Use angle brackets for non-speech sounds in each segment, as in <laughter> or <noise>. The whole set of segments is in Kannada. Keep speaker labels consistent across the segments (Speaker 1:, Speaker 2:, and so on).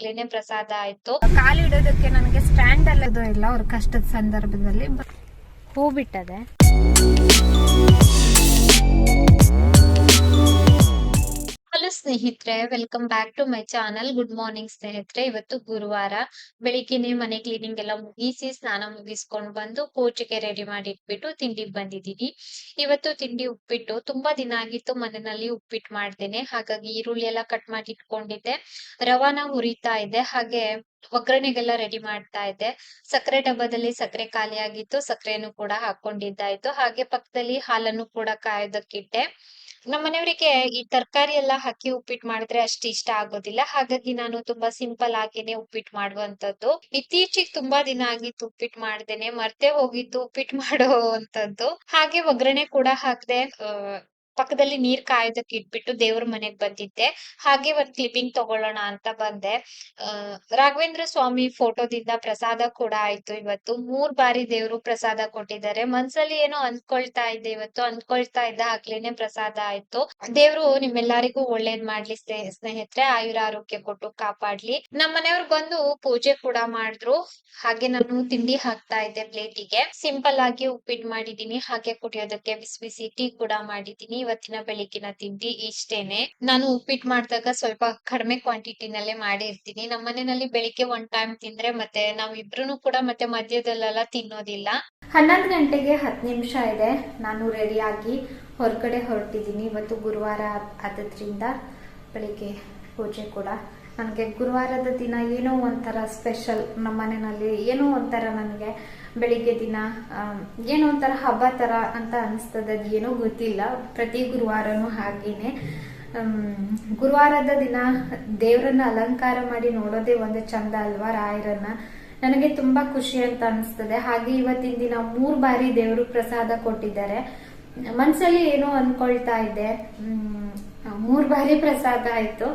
Speaker 1: ಹಾಕ್ಲೇನೆ ಪ್ರಸಾದ ಆಯ್ತು.
Speaker 2: ಕಾಲಿಡೋದಕ್ಕೆ ನನಗೆ ಸ್ಟ್ಯಾಂಡ್ ಅಲ್ಲದೂ ಇಲ್ಲ ಅವ್ರ ಕಷ್ಟದ ಸಂದರ್ಭದಲ್ಲಿ. ಹೂ ಬಿಟ್ಟದೆ
Speaker 1: ಸ್ನೇಹಿತರೆ welcome back to my channel good morning ಸ್ನೇಹಿತರೆ. ಇವತ್ತು ಗುರುವಾರ ಬೆಳಿಗ್ಗೆನೆ ಮನೆ ಕ್ಲೀನಿಂಗ್ ಎಲ್ಲ ಮುಗಿಸಿ ಸ್ನಾನ ಮುಗಿಸ್ಕೊಂಡ್ ಬಂದು ಪೂಜೆಗೆ ರೆಡಿ ಮಾಡಿ ಇಟ್ಬಿಟ್ಟು ತಿಂಡಿ ಬಂದಿದ್ದೀನಿ. ಇವತ್ತು ತಿಂಡಿ ಉಪ್ಪಿಟ್ಟು, ತುಂಬಾ ದಿನ ಆಗಿತ್ತು ಮನೆಯಲ್ಲಿ ಉಪ್ಪಿಟ್ಟು ಮಾಡ್ತೇನೆ ಹಾಗಾಗಿ ಈರುಳ್ಳಿ ಎಲ್ಲ ಕಟ್ ಮಾಡಿ ಇಟ್ಕೊಂಡಿದ್ದೆ. ರವಾನ ಹುರಿತಾ ಇದೆ. ಹಾಗೆ ಒಗ್ಗರಣೆಗೆಲ್ಲ ರೆಡಿ ಮಾಡ್ತಾ ಇದ್ದೆ. ಸಕ್ಕರೆ ಡಬ್ಬದಲ್ಲಿ ಸಕ್ಕರೆ ಖಾಲಿ ಆಗಿತ್ತು. ಸಕ್ಕರೆನು ಕೂಡ ಹಾಕೊಂಡಿದ್ದಾಯ್ತು. ಹಾಗೆ ಪಕ್ಕದಲ್ಲಿ ಹಾಲನ್ನು ಕೂಡ ಕಾಯೋದಕ್ಕಿಟ್ಟೆ. ನಮ್ಮ ಮನೆಯವರಿಗೆ ಈ ತರಕಾರಿ ಎಲ್ಲ ಹಾಕಿ ಉಪ್ಪಿಟ್ಟು ಮಾಡಿದ್ರೆ ಅಷ್ಟು ಇಷ್ಟ ಆಗೋದಿಲ್ಲ. ಹಾಗಾಗಿ ನಾನು ತುಂಬಾ ಸಿಂಪಲ್ ಆಗೇನೆ ಉಪ್ಪಿಟ್ಟು ಮಾಡುವಂತದ್ದು ಇತ್ತೀಚೆಗೆ ತುಂಬಾ ದಿನ ಆಗಿತ್ತು ಉಪ್ಪಿಟ್ಟು ಮಾಡ್ದೇನೆ. ಮರ್ತೆ ಹೋಗಿತ್ತು ಉಪ್ಪಿಟ್ಟು <laughs> ಮಾಡೋ ಅಂತದ್ದು ಹಾಗೆ ಒಗ್ಗರಣೆ ಕೂಡ ಹಾಕ್ದೆ ಪಕ್ಕದಲ್ಲಿ ನೀರ್ ಕಾಯೋದಕ್ಕೆ ಇಟ್ಬಿಟ್ಟು ದೇವ್ರ ಮನೆಗ್ ಬಂದಿದ್ದೆ. ಹಾಗೆ ಒಂದ್ ಕ್ಲಿಪ್ಪಿಂಗ್ ತಗೊಳ್ಳೋಣ ಅಂತ ಬಂದೆ. ರಾಘವೇಂದ್ರ ಸ್ವಾಮಿ ಫೋಟೋದಿಂದ ಪ್ರಸಾದ ಕೂಡ ಆಯ್ತು ಇವತ್ತು. ಮೂರ್ ಬಾರಿ ದೇವ್ರು ಪ್ರಸಾದ ಕೊಟ್ಟಿದ್ದಾರೆ. ಮನ್ಸಲ್ಲಿ ಏನೋ ಅನ್ಕೊಳ್ತಾ ಇದ್ದೆ ಇವತ್ತು. ಅನ್ಕೊಳ್ತಾ ಇದ್ದ ಆಗ್ಲೇನೆ ಪ್ರಸಾದ ಆಯ್ತು. ದೇವ್ರು ನಿಮ್ಮೆಲ್ಲರಿಗೂ ಒಳ್ಳೇದ್ ಮಾಡ್ಲಿ ಸ್ನೇ- ಸ್ನೇಹಿತರೆ. ಆಯುರ ಆರೋಗ್ಯ ಕೊಟ್ಟು ಕಾಪಾಡ್ಲಿ. ನಮ್ಮ ಮನೆಯವ್ರು ಬಂದು ಪೂಜೆ ಕೂಡ ಮಾಡಿದ್ರು. ಹಾಗೆ ನಾನು ತಿಂಡಿ ಹಾಕ್ತಾ ಇದ್ದೆ ಪ್ಲೇಟಿಗೆ. ಸಿಂಪಲ್ ಆಗಿ ಉಪ್ಪಿಟ್ಟು ಮಾಡಿದೀನಿ ಹಾಗೆ ಕುಡಿಯೋದಕ್ಕೆ ಬಿಸಿ ಬಿಸಿ ಟೀ ಕೂಡ ಮಾಡಿದೀನಿ ಇವತ್ತಿನ ಬೆಳಿಗ್ಗಿನ ತಿಂಡಿ ಇಷ್ಟೇನೆ. ನಾನು ಉಪ್ಪಿಟ್ಟು ಮಾಡಿದಾಗ ಸ್ವಲ್ಪ ಕಡಿಮೆ ಕ್ವಾಂಟಿಟಿನಲ್ಲೇ ಮಾಡಿರ್ತೀನಿ. ನಮ್ಮ ಮನೆಯಲ್ಲಿ ಬೆಳಿಗ್ಗೆ ಒನ್ ಟೈಮ್ ತಿಂದ್ರೆ ಮತ್ತೆ ನಾವ್ ಇಬ್ರು ಕೂಡ ಮತ್ತೆ ಮಧ್ಯದಲ್ಲೆಲ್ಲ ತಿನ್ನೋದಿಲ್ಲ.
Speaker 2: ಹನ್ನೊಂದು ಗಂಟೆಗೆ ಹತ್ತು ನಿಮಿಷ ಇದೆ. ನಾನು ರೆಡಿಯಾಗಿ ಹೊರಗಡೆ ಹೊರಟಿದ್ದೀನಿ. ಇವತ್ತು ಗುರುವಾರ ಆದ್- ಆದದ್ರಿಂದ ಬೆಳಿಗ್ಗೆ ಪೂಜೆ ಕೂಡ. ನನಗೆ ಗುರುವಾರದ ದಿನ ಏನೋ ಒಂಥರ ಸ್ಪೆಷಲ್ ನಮ್ಮ ಮನೆಯಲ್ಲಿ, ಏನೋ ಒಂಥರ ನನಗೆ ಬೆಳಿಗ್ಗೆ ದಿನ ಏನೋ ಒಂಥರ ಹಬ್ಬ ಥರ ಅಂತ ಅನಿಸ್ತದೆ, ಅದು ಏನೋ ಗೊತ್ತಿಲ್ಲ, ಪ್ರತಿ ಗುರುವಾರನೂ ಹಾಗೇನೆ. ಗುರುವಾರದ ದಿನ ದೇವರನ್ನ ಅಲಂಕಾರ ಮಾಡಿ ನೋಡೋದೇ ಒಂದು ಚಂದ ಅಲ್ವಾ ರಾಯರನ್ನ? ನನಗೆ ತುಂಬಾ ಖುಷಿ ಅಂತ ಅನಿಸ್ತದೆ. ಹಾಗೆ ಇವತ್ತಿನ ದಿನ ಮೂರು ಬಾರಿ ದೇವರು ಪ್ರಸಾದ ಕೊಟ್ಟಿದ್ದಾರೆ. ಮನ್ಸಲ್ಲಿ ಏನೋ ಅನ್ಕೊಳ್ತಾ ಇದ್ದೆ ಮೂರು ಮೂರ್ ಬಾರಿ ಪ್ರಸಾದ ಆಯ್ತು.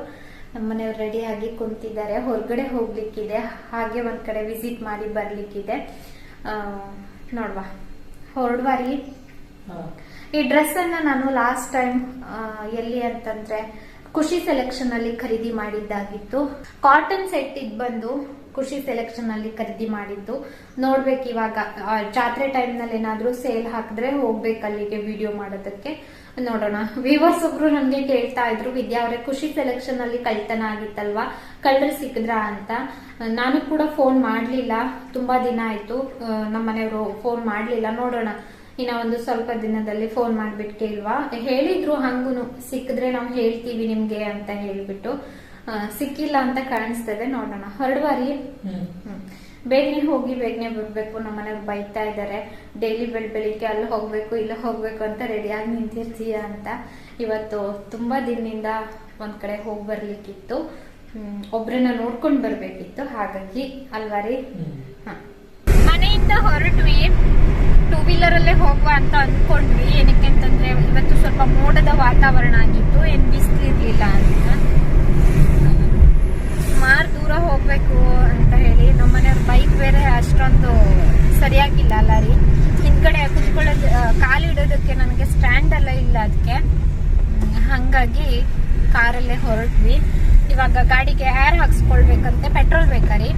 Speaker 2: ನಮ್ಮನೆಯವ್ರು ರೆಡಿ ಆಗಿ ಕುಂತಿದ್ದಾರೆ. ಹೊರಗಡೆ ಹೋಗ್ಲಿಕ್ಕಿದೆ. ಹಾಗೆ ಒಂದ್ ಕಡೆ ವಿಸಿಟ್ ಮಾಡಿ ಬರ್ಲಿಕ್ಕಿದೆ. ನೋಡುವ. ಹೊರಡ್ವಾರಿ ಈ ಡ್ರೆಸ್ ಅನ್ನ ನಾನು ಲಾಸ್ಟ್ ಟೈಮ್ ಎಲ್ಲಿ ಅಂತಂದ್ರೆ ಖುಷಿ ಸೆಲೆಕ್ಷನ್ ಅಲ್ಲಿ ಖರೀದಿ ಮಾಡಿದ್ದಾಗಿತ್ತು. ಕಾಟನ್ ಸೆಟ್ ಇದ್ ಬಂದು ಖುಷಿ ಸೆಲೆಕ್ಷನ್ ಅಲ್ಲಿ ಖರೀದಿ ಮಾಡಿದ್ದು. ನೋಡ್ಬೇಕು ಇವಾಗ ಜಾತ್ರೆ ಟೈಮ್ನಲ್ಲಿ ಏನಾದ್ರೂ ಸೇಲ್ ಹಾಕಿದ್ರೆ ಹೋಗ್ಬೇಕು ಅಲ್ಲಿಗೆ ವಿಡಿಯೋ ಮಾಡೋದಕ್ಕೆ. ನೋಡೋಣ. ವಿವರ್ಸ್ ಒಬ್ರು ನಮ್ಗೆ ಕೇಳ್ತಾ ಇದ್ರು ವಿದ್ಯಾ ಅವರೇ ಖುಷಿ ಸೆಲೆಕ್ಷನ್ ಅಲ್ಲಿ ಕಳ್ತನ ಆಗಿತ್ತಲ್ವಾ? ಕಳ್ಳರು ಸಿಕ್ಕಿದ್ರಾ ಅಂತ. ನಾನು ಕೂಡ ಫೋನ್ ಮಾಡ್ಲಿಲ್ಲ. ತುಂಬಾ ದಿನ ಆಯ್ತು. ಆ, ನಮ್ಮ ಮನೆಯವರು ಫೋನ್ ಮಾಡ್ಲಿಲ್ಲ. ನೋಡೋಣ. ಇನ್ನ ಒಂದು ಸ್ವಲ್ಪ ದಿನದಲ್ಲಿ ಫೋನ್ ಮಾಡ್ಬಿಟ್ಟು ಇಲ್ವಾ ಹೇಳಿದ್ರು ಹಂಗುನು. ಸಿಕ್ಕಿದ್ರೆ ನಾವು ಹೇಳ್ತೀವಿ ನಿಮ್ಗೆ ಅಂತ ಹೇಳ್ಬಿಟ್ಟು. ಸಿಕ್ಕಿಲ್ಲ ಅಂತ ಕಾಣಿಸ್ತದೆ. ನೋಡೋಣ. ಹೊರಡುವಾರಿ? ಹ್ಮ್. ಬೇಗನೆ ಹೋಗಿ ಬೇಗನೆ ಬರ್ಬೇಕು. ನಮ್ಮ ಮನೆಯವ್ರು ಬೈತಾ ಇದ್ದಾರೆ ಡೈಲಿ ಬೆಳ್ ಬೆಳಿಗ್ಗೆ ಅಲ್ಲಿ ಹೋಗ್ಬೇಕು ಇಲ್ಲಿ ಹೋಗ್ಬೇಕು ಅಂತ ರೆಡಿಯಾಗಿ ನಿಂತಿರ್ತೀಯ ಅಂತ. ಇವತ್ತು ತುಂಬಾ ದಿನದಿಂದ ಒಂದ್ ಕಡೆ ಹೋಗಿ ಬರ್ಲಿಕ್ಕಿತ್ತು. ಹ್ಮ್, ಒಬ್ರನ್ನ ನೋಡ್ಕೊಂಡ್ ಬರ್ಬೇಕಿತ್ತು. ಹಾಗಾಗಿ ಅಲ್ವಾ ರೀ ಹ. ಮನೆಯಿಂದ ಹೊರಟ್ವಿ. ಟೂ ವೀಲರ್ ಅಲ್ಲೇ ಹೋಗುವ ಅಂತ ಅನ್ಕೊಂಡ್ವಿ. ಏನಕ್ಕೆ ಅಂತಂದ್ರೆ ಇವತ್ತು ಸ್ವಲ್ಪ ಮೋಡದ ವಾತಾವರಣ ಆಗಿತ್ತು. ಏನ್ ಬಿಸಿಲಿರ್ಲಿಲ್ಲ ಅಂತ. ಮಾರ್ಕ್ ಹೋಗ್ಬೇಕು ಅಂತ ಹೇಳಿ ನಮ್ಮ ಮನೆಯವ್ರ ಬೈಕ್ ಬೇರೆ ಅಷ್ಟೊಂದು ಸರಿಯಾಗಿಲ್ಲ ಅಲ್ಲ ರೀ. ಹಿಂದ್ಗಡೆ ಕುತ್ಕೊಳ್ಳೋದು ಕಾಲು ಕಾಲಿಡೋದಕ್ಕೆ ನನಗೆ ಸ್ಟ್ಯಾಂಡ್ ಎಲ್ಲ ಇಲ್ಲ ಅದಕ್ಕೆ ಹಂಗಾಗಿ ಕಾರಲ್ಲೇ ಹೊರಟ್ವಿ. ಇವಾಗ ಗಾಡಿಗೆ ಏರ್ ಹಾಕ್ಸ್ಕೊಳ್ಬೇಕಂತೆ ಪೆಟ್ರೋಲ್ ಬೇಕಾ ರೀ?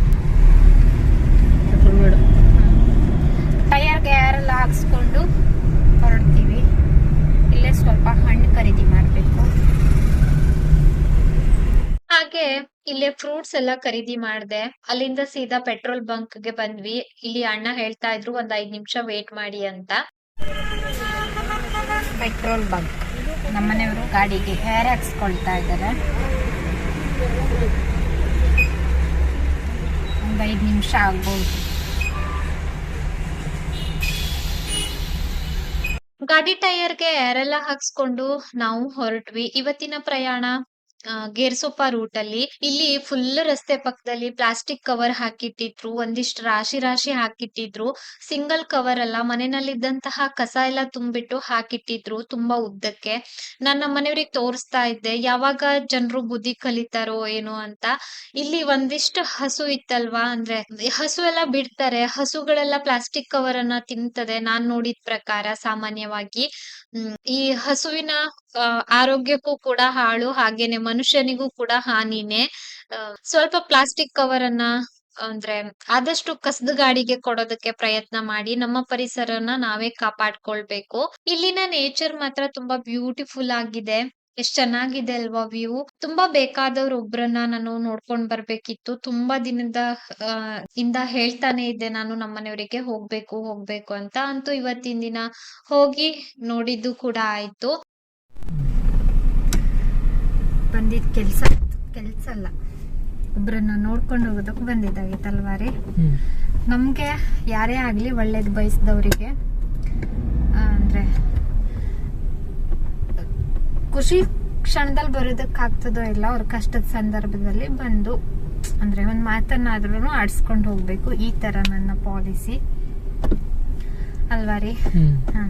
Speaker 2: ಟೈರ್ಗೆ ಏರ್ ಎಲ್ಲ ಹಾಕ್ಸ್ಕೊಂಡು ಹೊರಡ್ತೀವಿ ಇಲ್ಲೇ ಸ್ವಲ್ಪ ಹಣ್ಣು ಖರೀದಿ ಮಾಡಬೇಕು
Speaker 1: ಹಾಗೆ ಇಲ್ಲೇ ಫ್ರೂಟ್ಸ್ ಎಲ್ಲ ಖರೀದಿ ಮಾಡ್ದೆ. ಅಲ್ಲಿಂದ ಸೀದಾ ಪೆಟ್ರೋಲ್ ಬಂಕ್ಗೆ ಬಂದ್ವಿ. ಇಲ್ಲಿ ಅಣ್ಣ ಹೇಳ್ತಾ ಇದ್ರು ಒಂದ್ ಐದ್ ನಿಮಿಷ ವೇಟ್ ಮಾಡಿ ಅಂತ.
Speaker 2: ಪೆಟ್ರೋಲ್ ಬಂಕ್ ನಮ್ಮನೆಯವರು ಗಾಡಿಗೆ ಹೇರ್ ಹಾಕ್ಸ್ಕೊಳ್ತಾ ಇದ್ದಾರೆ. ಒಂದು ಐದು ನಿಮಿಷ ಆಗ್ಬಹುದು
Speaker 1: ಗಾಡಿ ಟೈರ್ಗೆ ಏರೆಲ್ಲ ಹಾಕ್ಸ್ಕೊಂಡು ನಾವು ಹೊರಟ್ವಿ. ಇವತ್ತಿನ ಪ್ರಯಾಣ? ಗೇರ್ಸೊಪ್ಪ ರೂಟ್ ಅಲ್ಲಿ ಇಲ್ಲಿ ಫುಲ್ ರಸ್ತೆ ಪಕ್ಕದಲ್ಲಿ ಪ್ಲಾಸ್ಟಿಕ್ ಕವರ್ ಹಾಕಿಟ್ಟಿದ್ರು, ಒಂದಿಷ್ಟು ರಾಶಿ ರಾಶಿ ಹಾಕಿಟ್ಟಿದ್ರು. ಸಿಂಗಲ್ ಕವರ್ ಅಲ್ಲ, ಮನೆಯಲ್ಲಿದ್ದಂತಹ ಕಸ ಎಲ್ಲ ತುಂಬಿಟ್ಟು ಹಾಕಿಟ್ಟಿದ್ರು ತುಂಬಾ ಉದ್ದಕ್ಕೆ. ನನ್ನ ಮನೆಯವ್ರಿಗೆ ತೋರಿಸ್ತಾ ಇದ್ದೆ, ಯಾವಾಗ ಜನರು ಬುದ್ಧಿ ಕಲಿತಾರೋ ಏನೋ ಅಂತ. ಇಲ್ಲಿ ಒಂದಿಷ್ಟು ಹಸು ಇತ್ತಲ್ವಾ, ಅಂದ್ರೆ ಹಸು ಎಲ್ಲ ಬಿಡ್ತಾರೆ, ಹಸುಗಳೆಲ್ಲ ಪ್ಲಾಸ್ಟಿಕ್ ಕವರ್ ಅನ್ನ ತಿಂತದೆ, ನಾನ್ ನೋಡಿದ ಪ್ರಕಾರ ಸಾಮಾನ್ಯವಾಗಿ. ಈ ಹಸುವಿನ ಆರೋಗ್ಯಕ್ಕೂ ಕೂಡ ಹಾಳು, ಹಾಗೇನೆ ಮನುಷ್ಯನಿಗೂ ಕೂಡ ಹಾನಿನೇ. ಸ್ವಲ್ಪ ಪ್ಲಾಸ್ಟಿಕ್ ಕವರ್ ಅನ್ನ ಅಂದ್ರೆ ಆದಷ್ಟು ಕಸದ ಗಾಡಿಗೆ ಕೊಡೋದಕ್ಕೆ ಪ್ರಯತ್ನ ಮಾಡಿ ನಮ್ಮ ಪರಿಸರನ ನಾವೇ ಕಾಪಾಡ್ಕೊಳ್ಬೇಕು. ಇಲ್ಲಿನ ನೇಚರ್ ಮಾತ್ರ ತುಂಬಾ ಬ್ಯೂಟಿಫುಲ್ ಆಗಿದೆ. ಎಷ್ಟ್ ಚೆನ್ನಾಗಿದೆ ಅಲ್ವಾ ವ್ಯೂ. ತುಂಬಾ ಬೇಕಾದವ್ರ ಒಬ್ರನ್ನ ನಾನು ನೋಡ್ಕೊಂಡ್ ಬರ್ಬೇಕಿತ್ತು. ತುಂಬಾ ದಿನದ ಇಂದ ಹೇಳ್ತಾನೆ ಇದ್ದೆ ನಾನು ನಮ್ಮನೆಯವರಿಗೆ ಹೋಗ್ಬೇಕು ಹೋಗ್ಬೇಕು ಅಂತ. ಅಂತೂ ಇವತ್ತಿನ ದಿನ ಹೋಗಿ ನೋಡಿದ್ದು ಕೂಡ ಆಯ್ತು.
Speaker 2: ಬಂದಿದ್ ಕೆಲಸ ಕೆಲಸ ಅಲ್ಲ. ಒಬ್ಬರನ್ನ ನೋಡ್ಕೊಂಡು ಹೋಗೋದಕ್ಕೆ ಬಂದಿದ್ದಾಗಿತ್ತಲ್ವಾ ರೀ ನಮಗೆ ಯಾರೇ ಆಗಲಿ ಒಳ್ಳೇದು ಬಯಸಿದವರಿಗೆ ಅಂದರೆ ಖುಷಿ ಕ್ಷಣದಲ್ಲಿ ಬರೋದಕ್ಕಾಗ್ತದೋ ಇಲ್ಲ ಅವ್ರ ಕಷ್ಟದ ಸಂದರ್ಭದಲ್ಲಿ ಬಂದು ಅಂದರೆ ಒಂದು ಮಾತನ್ನಾದ್ರೂ ಆಡಿಸ್ಕೊಂಡು ಹೋಗಬೇಕು ಈ ಥರ ನನ್ನ ಪಾಲಿಸಿ. ಅಲ್ವಾ ರೀ ಹಾಂ.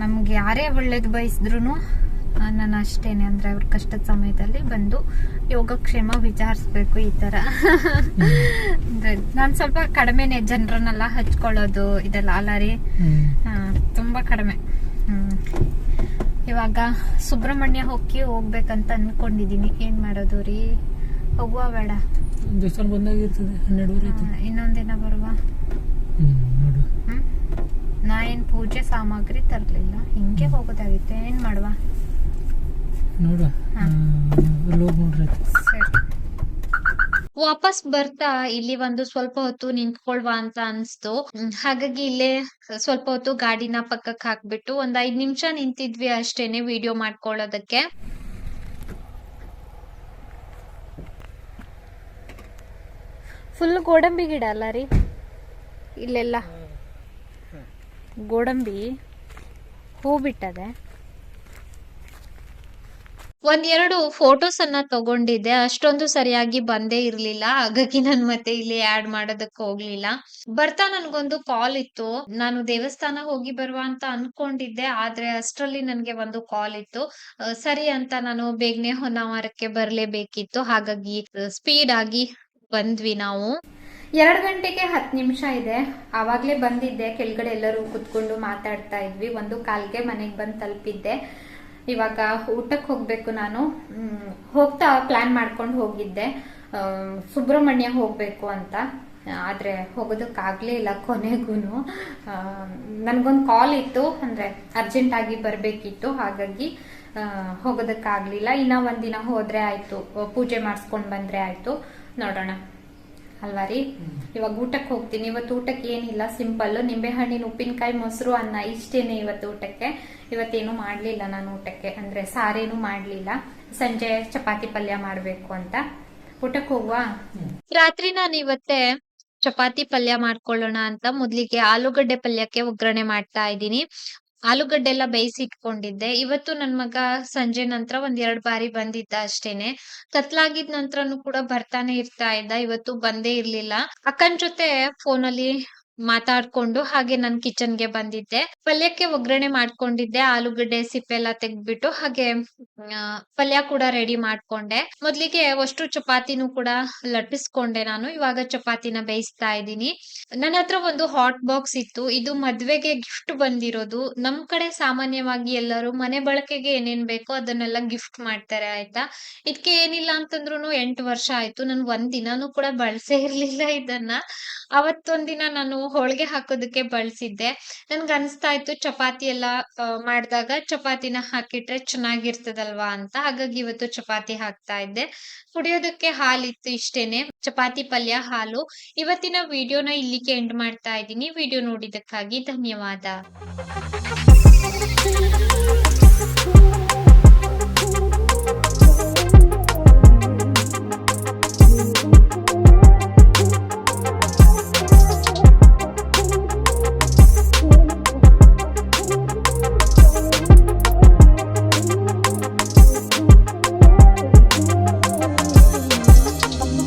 Speaker 2: ನಮ್ಗೆ ಯಾರೇ ಒಳ್ಳೇದು ಬಯಸಿದ್ರು ನಾನು ಅಷ್ಟೇನೆ ಅಂದ್ರೆ ಅವ್ರ ಕಷ್ಟದ ಸಮಯದಲ್ಲಿ ಬಂದು ಯೋಗಕ್ಷೇಮ ವಿಚಾರಿಸ್ಬೇಕು ಈ ಥರ. ಅಂದ್ರೆ ನಾನು ಸ್ವಲ್ಪ ಕಡಿಮೆನೆ ಜನರನ್ನೆಲ್ಲ ಹಚ್ಕೊಳ್ಳೋದು ಇದೆಲ್ಲ ಅಲ್ಲ ರೀ ತುಂಬಾ ಕಡಿಮೆ. ಇವಾಗ ಸುಬ್ರಹ್ಮಣ್ಯ ಹೋಗಿ ಹೋಗ್ಬೇಕಂತ ಅನ್ಕೊಂಡಿದೀನಿ. ಏನ್ ಮಾಡೋದು ರೀ? ಹೋಗುವ ಬೇಡ.
Speaker 3: ದೇವಸ್ಥಾನ ಹನ್ನೆರಡುವರೆ
Speaker 2: ಇನ್ನೊಂದಿನ ಬರುವ. ನಾ ಏನ್ ಪೂಜೆ ಸಾಮಗ್ರಿ ತರ್ಲಿಲ್ಲ. ಹಿಂಗೆ ಹೋಗೋದಾಗಿತ್ತು ಏನ್ ಮಾಡುವ?
Speaker 3: ನೋಡು. ಅಲ್ಲಿ ಹೋಗಿ ನೋಡ್ರಿ
Speaker 2: ಸರಿ
Speaker 1: ವಾಪಸ್ ಬರ್ತಾ ಇಲ್ಲಿ ಒಂದು ಸ್ವಲ್ಪ ಹೊತ್ತು ನಿಂತ್ಕೊಳ್ವಾ ಅಂತ ಅನ್ಸ್ತು. ಹಾಗಾಗಿ ಇಲ್ಲೇ ಸ್ವಲ್ಪ ಹೊತ್ತು ಗಾಡಿನ ಪಕ್ಕಕ್ಕೆ ಹಾಕ್ಬಿಟ್ಟು ಒಂದ್ ಐದ್ ನಿಮಿಷ ನಿಂತಿದ್ವಿ ಅಷ್ಟೇನೆ ವಿಡಿಯೋ ಮಾಡ್ಕೊಳ್ಳೋದಕ್ಕೆ.
Speaker 2: ಫುಲ್ ಗೋಡಂಬಿ ಗಿಡ ಅಲ್ಲ ರೀ? ಇಲ್ಲೆಲ್ಲ? ಗೋಡಂಬಿ ಹೂ ಬಿಟ್ಟದೆ.
Speaker 1: ಒಂದ್ ಎರಡು ಫೋಟೋಸ್ ಅನ್ನ ತಗೊಂಡಿದ್ದೆ. ಅಷ್ಟೊಂದು ಸರಿಯಾಗಿ ಬಂದೇ ಇರ್ಲಿಲ್ಲ. ಹಾಗಾಗಿ ನಾನ್ ಮತ್ತೆ ಇಲ್ಲಿ ಆಡ್ ಮಾಡೋದಕ್ಕೆ ಹೋಗ್ಲಿಲ್ಲ. ಬರ್ತಾ ನನ್ಗೊಂದು ಕಾಲ್ ಇತ್ತು. ನಾನು ದೇವಸ್ಥಾನ ಹೋಗಿ ಬರುವ ಅಂತ ಅನ್ಕೊಂಡಿದ್ದೆ. ಆದ್ರೆ ಅಷ್ಟರಲ್ಲಿ ನನ್ಗೆ ಒಂದು ಕಾಲ್ ಇತ್ತು. ಸರಿ ಅಂತ ನಾನು ಬೇಗನೆ ಹೊನ್ನಾವರಕ್ಕೆ ಬರ್ಲೇಬೇಕಿತ್ತು. ಹಾಗಾಗಿ ಸ್ಪೀಡ್ ಆಗಿ ಬಂದ್ವಿ ನಾವು.
Speaker 2: ಎರಡು ಗಂಟೆಗೆ ಹತ್ತು ನಿಮಿಷ ಇದೆ. ಆವಾಗಲೇ ಬಂದಿದ್ದೆ. ಕೆಳಗಡೆ ಎಲ್ಲರೂ ಕುತ್ಕೊಂಡು ಮಾತಾಡ್ತಾ ಇದ್ವಿ. ಒಂದು ಕಾಲ್ಗೆ ಮನೆಗೆ ಬಂದು ತಲುಪಿದ್ದೆ. ಇವಾಗ ಊಟಕ್ಕೆ ಹೋಗಬೇಕು ನಾನು. ಹೋಗ್ತಾ ಪ್ಲಾನ್ ಮಾಡ್ಕೊಂಡು ಹೋಗಿದ್ದೆ. ಸುಬ್ರಹ್ಮಣ್ಯ ಹೋಗಬೇಕು ಅಂತ. ಆದರೆ ಹೋಗೋದಕ್ಕಾಗಲೇ ಇಲ್ಲ ಕೊನೆಗೂ ನನಗೊಂದು ಕಾಲ್ ಇತ್ತು, ಅಂದರೆ ಅರ್ಜೆಂಟಾಗಿ ಬರಬೇಕಿತ್ತು, ಹಾಗಾಗಿ ಹೋಗೋದಕ್ಕಾಗಲಿಲ್ಲ. ಇನ್ನೂ ಒಂದಿನ ಹೋದರೆ ಆಯಿತು. ಪೂಜೆ ಮಾಡಿಸ್ಕೊಂಡು ಬಂದರೆ ಆಯಿತು. ನೋಡೋಣ. ಅಲ್ವಾ ರೀ? ಇವಾಗ ಊಟಕ್ಕೆ ಹೋಗ್ತೀನಿ. ಇವತ್ತು ಊಟಕ್ಕೆ ಏನಿಲ್ಲ ಸಿಂಪಲ್ ನಿಂಬೆಹಣ್ಣಿನ ಉಪ್ಪಿನಕಾಯಿ ಮೊಸರು ಅನ್ನ ಇಷ್ಟೇನೆ ಇವತ್ತು ಊಟಕ್ಕೆ. ಇವತ್ತೇನು ಮಾಡಲಿಲ್ಲ ನಾನು ಊಟಕ್ಕೆ. ಅಂದ್ರೆ ಸಾರೇನು ಮಾಡಲಿಲ್ಲ. ಸಂಜೆ ಚಪಾತಿ ಪಲ್ಯ ಮಾಡಬೇಕು ಅಂತ. ಊಟಕ್ಕೆ ಹೋಗುವ?
Speaker 1: ರಾತ್ರಿ ನಾನು ಇವತ್ತೆ ಚಪಾತಿ ಪಲ್ಯ ಮಾಡ್ಕೊಳ್ಳೋಣ ಅಂತ ಮೊದ್ಲಿಗೆ ಆಲೂಗಡ್ಡೆ ಪಲ್ಯಕ್ಕೆ ಒಗ್ಗರಣೆ ಮಾಡ್ತಾ ಇದ್ದೀನಿ. ಆಲೂಗಡ್ಡೆ ಎಲ್ಲ ಬೇಯಿಸಿ ಇಟ್ಕೊಂಡಿದ್ದೆ ಇವತ್ತು ನನ್ ಮಗ ಸಂಜೆ ನಂತರ ಒಂದ್ ಬಾರಿ ಬಂದಿದ್ದ ಅಷ್ಟೇನೆ. ಕತ್ಲಾಗಿದ್ ನಂತರನು ಕೂಡ ಬರ್ತಾನೆ ಇರ್ತಾ ಇದ್ದ. ಇವತ್ತು ಬಂದೇ ಇರ್ಲಿಲ್ಲ. ಅಕ್ಕನ್ ಜೊತೆ ಫೋನಲ್ಲಿ ಮಾತಾಡ್ಕೊಂಡು ಹಾಗೆ ನಾನ್ ಕಿಚನ್ಗೆ ಬಂದಿದ್ದೆ. ಪಲ್ಯಕ್ಕೆ ಒಗ್ಗರಣೆ ಮಾಡ್ಕೊಂಡಿದ್ದೆ, ಆಲೂಗಡ್ಡೆ ಸಿಪ್ಪೆ ಎಲ್ಲ ತೆಗ್ದ್ಬಿಟ್ಟು ಹಾಗೆ ಪಲ್ಯ ಕೂಡ ರೆಡಿ ಮಾಡ್ಕೊಂಡೆ. ಮೊದ್ಲಿಗೆ ಅಷ್ಟು ಚಪಾತಿನೂ ಕೂಡ ಲಟ್ಟಿಸ್ಕೊಂಡೆ ನಾನು, ಇವಾಗ ಚಪಾತಿನ ಬೇಯಿಸ್ತಾ ಇದ್ದೀನಿ. ನನ್ನ ಹತ್ರ ಒಂದು ಹಾಟ್ ಬಾಕ್ಸ್ ಇತ್ತು, ಇದು ಮದ್ವೆಗೆ ಗಿಫ್ಟ್ ಬಂದಿರೋದು. ನಮ್ ಕಡೆ ಸಾಮಾನ್ಯವಾಗಿ ಎಲ್ಲರೂ ಮನೆ ಬಳಕೆಗೆ ಏನೇನ್ ಬೇಕೋ ಅದನ್ನೆಲ್ಲ ಗಿಫ್ಟ್ ಮಾಡ್ತಾರೆ, ಆಯ್ತಾ? ಇದಕ್ಕೆ ಏನಿಲ್ಲ ಅಂತಂದ್ರು ಎಂಟು ವರ್ಷ ಆಯ್ತು ನಾನು ಒಂದ್ ದಿನಾನು ಕೂಡ ಬಳಸೇ ಇರ್ಲಿಲ್ಲ ಇದನ್ನ. ಅವತ್ತೊಂದಿನ ನಾನು ಹೋಳ್ಗೆ ಹಾಕೋದಕ್ಕೆ ಬಳಸಿದ್ದೆ. ನನ್ಗೆ ಅನಿಸ್ತಾ ಇತ್ತು ಚಪಾತಿ ಎಲ್ಲ ಮಾಡಿದಾಗ ಚಪಾತಿನ ಹಾಕಿಟ್ರೆ ಚೆನ್ನಾಗಿರ್ತದಲ್ವಾ ಅಂತ. ಹಾಗಾಗಿ ಇವತ್ತು ಚಪಾತಿ ಹಾಕ್ತಾ ಇದ್ದೆ. ಕುಡಿಯೋದಕ್ಕೆ ಹಾಲಿತ್ತು ಇಷ್ಟೇನೆ. ಚಪಾತಿ ಪಲ್ಯ, ಹಾಲು. ಇವತ್ತಿನ ವಿಡಿಯೋನ ಇಲ್ಲಿಗೆ ಎಂಡ್ ಮಾಡ್ತಾ ಇದ್ದೀನಿ. ವಿಡಿಯೋ ನೋಡಿದಕ್ಕಾಗಿ ಧನ್ಯವಾದ.